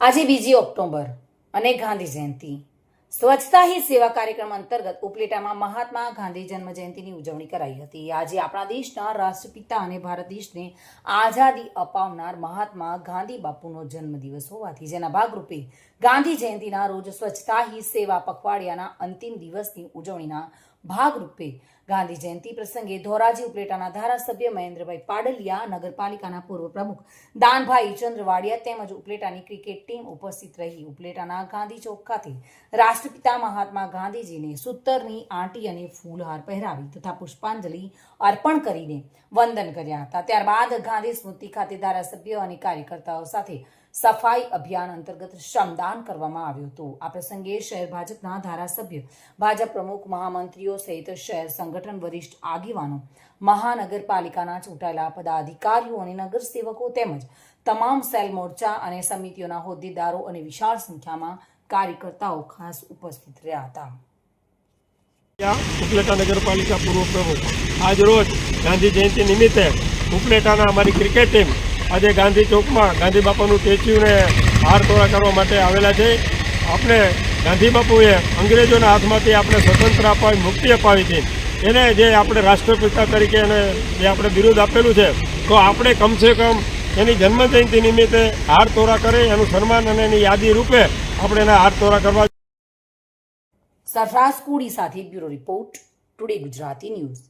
આજે બીજી ઓક્ટોબર અને ગાંધી જયંતિ. સ્વચ્છતા હી સેવા કાર્યક્રમ અંતર્ગત ઉપલેટામાં મહાત્મા ગાંધી જન્મ જયંતિની ઉજવણી કરાઈ હતી. આજે આપણા દેશના રાષ્ટ્રપિતા અને ભારત દેશને આઝાદી અપાવનાર મહાત્મા ગાંધી બાપુનો જન્મદિવસ હોવાથી જેના ભાગરૂપે ગાંધી જયંતિના રોજ સ્વચ્છતા હી સેવા પખવાડિયાના અંતિમ દિવસની ઉજવણીના ભાગરૂપે ગાંધી જયંતિ પ્રસંગે ધોરાજી ઉપલેટાના ધારાસભ્ય મહેન્દ્રભાઈ પાડલિયા, નગરપાલિકાના પૂર્વ પ્રમુખ દાનભાઈ ચંદ્રવાડિયા તેમજ ઉપલેટાની ક્રિકેટ ટીમ ઉપસ્થિત રહી. ઉપલેટાના ગાંધી ચોક ખાતે રાષ્ટ્રપિતા મહાત્મા ગાંધીજીને સૂતરની આંટી અને ફૂલહાર પહેરાવી તથા પુષ્પાંજલિ અર્પણ કરીને વંદન કર્યા હતા. ત્યારબાદ ગાંધી સ્મૃતિ ખાતે ધારાસભ્ય અને કાર્યકર્તાઓ સાથે સફાઈ અભિયાન અંતર્ગત શ્રમદાન કરવામાં આવ્યું હતું. આ પ્રસંગે શહેર ભાજપના ધારાસભ્ય, ભાજપ પ્રમુખ, મહામંત્રીઓ સહિત શહેર સંગઠન વરિષ્ઠ આગેવાનો, મહાનગરપાલિકાના ચૂંટાયેલા પદાધિકારીઓ અને નગરસેવકો તેમજ તમામ સેલ મોરચા અને સમિતિઓના હોદ્દેદારો અને વિશાળ સંખ્યામાં કાર્યકર્તાઓ ખાસ ઉપસ્થિત રહ્યા હતા. ઉપલેટા નગરપાલિકા પૂર્વ પ્રમુખ આજ રોજ ગાંધી જયંતિ નિમિત્તે ઉપલેટાના અમારી ક્રિકેટ ટીમ આજે ગાંધી ચોકમાં ગાંધી બાપાનું સ્ટેચ્યુને હાર તોડા કરવા માટે આવેલા છે. આપણે ગાંધી બાપુએ અંગ્રેજોના હાથમાંથી આપણે સ્વતંત્ર અપાવી, મુક્તિ અપાવી હતી એને જે આપણે રાષ્ટ્રપિતા તરીકે એને જે આપણે બિરુદ આપેલું છે, તો આપણે કમસે કમ એની જન્મજયંતિ નિમિત્તે હાર તોરા કરી, એનું સન્માન અને એની યાદી રૂપે આપણે એના હાર તોરા કરવા સરફરાઝ કુડી સાથે bureau report today Gujarati news.